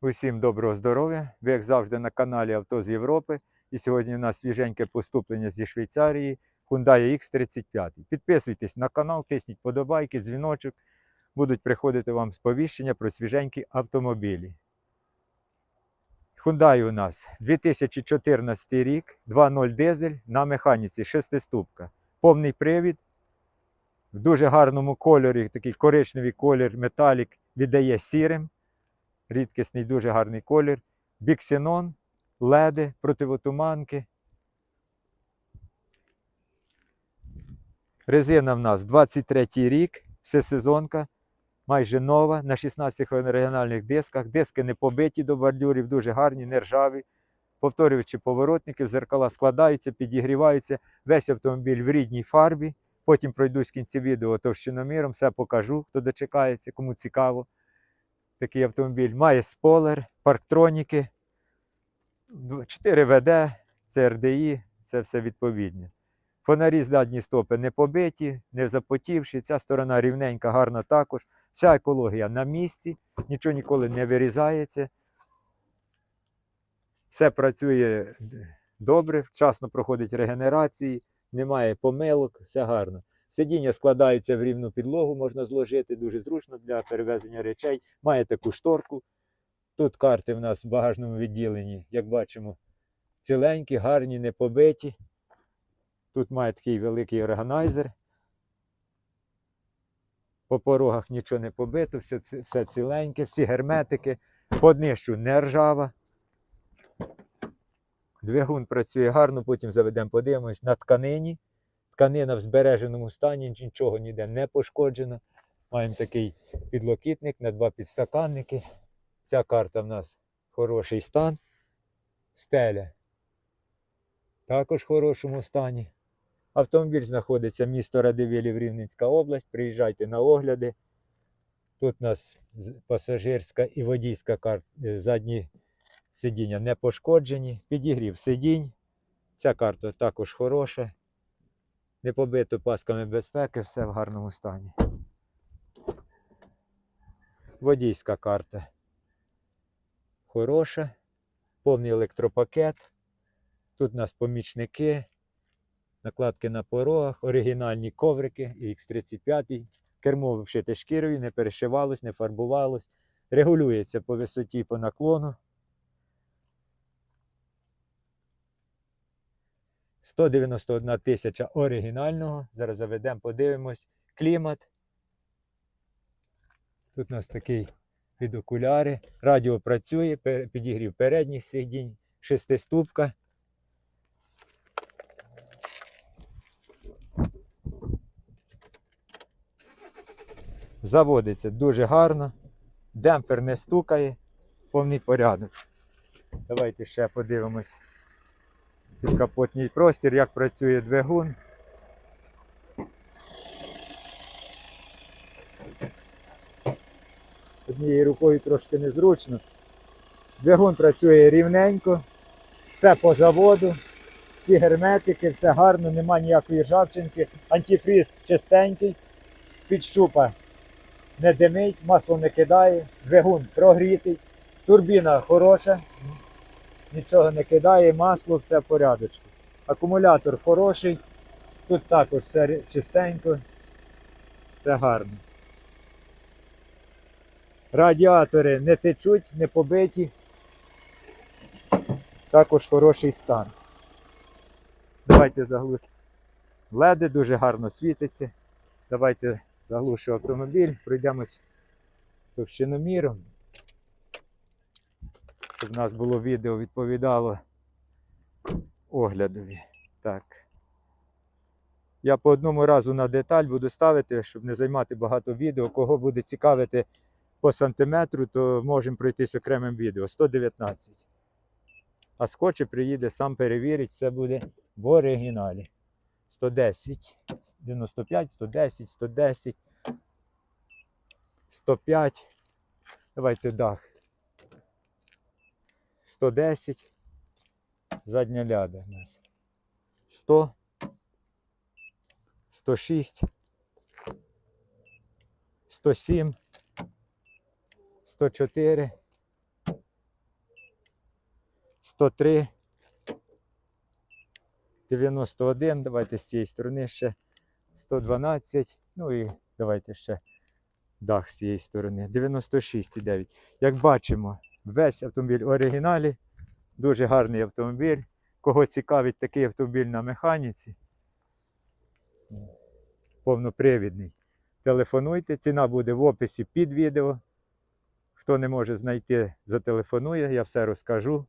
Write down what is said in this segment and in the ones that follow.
Усім доброго здоров'я. Ви, як завжди, на каналі Авто з Європи. І сьогодні у нас свіженьке поступлення зі Швейцарії Hyundai X35. Підписуйтесь на канал, тисніть подобайки, дзвіночок. Будуть приходити вам сповіщення про свіженькі автомобілі. Hyundai у нас 2014 рік, 2.0 дизель на механіці, шестиступка. Повний привід. В дуже гарному кольорі, такий коричневий колір, металік віддає сірим рідкісний, дуже гарний колір. Біксенон, леди, противотуманки. Резина в нас 23 рік, всесезонка, майже нова, на 16 оригінальних дисках. Диски не побиті до бордюрів, дуже гарні, не ржаві. Повторюючи поворотники, зеркала складаються, підігріваються. Весь автомобіль в рідній фарбі. Потім пройдусь в кінці відео товщиноміром, все покажу, хто дочекається, кому цікаво такий автомобіль. Має спойлер, парктроніки, 4 ВД, CRDI, це все відповідне. Фонарі задні стопи не побиті, не запотівші. Ця сторона рівненька, гарна також. Вся екологія на місці, нічого ніколи не вирізається. Все працює добре, вчасно проходить регенерації, немає помилок, все гарно. Сидіння складаються в рівну підлогу, можна зложити дуже зручно для перевезення речей. Має таку шторку. Тут карти в нас в багажному відділенні, як бачимо, ціленькі, гарні, не побиті. Тут має такий великий органайзер. По порогах нічого не побито, все, все ціленьке, всі герметики. По днищу не ржава. Двигун працює гарно, потім заведемо, подивимось на тканині тканина в збереженому стані, нічого ніде не пошкоджено. Маємо такий підлокітник на два підстаканники. Ця карта в нас хороший стан. Стеля також в хорошому стані. Автомобіль знаходиться місто Радивилів, Рівненська область. Приїжджайте на огляди. Тут у нас пасажирська і водійська карта, задні сидіння не пошкоджені. Підігрів сидінь. Ця карта також хороша не побито пасками безпеки, все в гарному стані. Водійська карта хороша, повний електропакет. Тут у нас помічники, накладки на порогах, оригінальні коврики і X35. Кермо вшите шкірою, не перешивалось, не фарбувалось. Регулюється по висоті, по наклону. 191 тисяча оригінального. Зараз заведемо, подивимось. Клімат. Тут у нас такий під окуляри. Радіо працює, підігрів передніх сидінь, шестиступка. Заводиться дуже гарно. Демпфер не стукає, повний порядок. Давайте ще подивимось підкапотній простір, як працює двигун. Однією рукою трошки незручно. Двигун працює рівненько, все по заводу, всі герметики, все гарно, нема ніякої ржавчинки, антифріз чистенький, з-під щупа не димить, масло не кидає, двигун прогрітий, турбіна хороша, нічого не кидає, масло, все в порядочку. Акумулятор хороший, тут також все чистенько, все гарно. Радіатори не течуть, не побиті. Також хороший стан. Давайте заглушимо. Леди дуже гарно світиться. Давайте заглушу автомобіль, пройдемось товщиноміром щоб в нас було відео відповідало оглядові. Так. Я по одному разу на деталь буду ставити, щоб не займати багато відео. Кого буде цікавити по сантиметру, то можемо пройтись окремим відео. 119. А схоче приїде, сам перевірить, все буде в оригіналі. 110, 95, 110, 110, 105. Давайте дах. 110. Задня ляда у нас. 100. 106. 107. 104. 103 91, давайте з цієї сторони ще 112, ну і давайте ще дах з цієї сторони. 96,9. Як бачимо, весь автомобіль в оригіналі, дуже гарний автомобіль. Кого цікавить такий автомобіль на механіці, повнопривідний, телефонуйте. Ціна буде в описі під відео. Хто не може знайти, зателефонує, я все розкажу.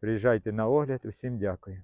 Приїжджайте на огляд, усім дякую.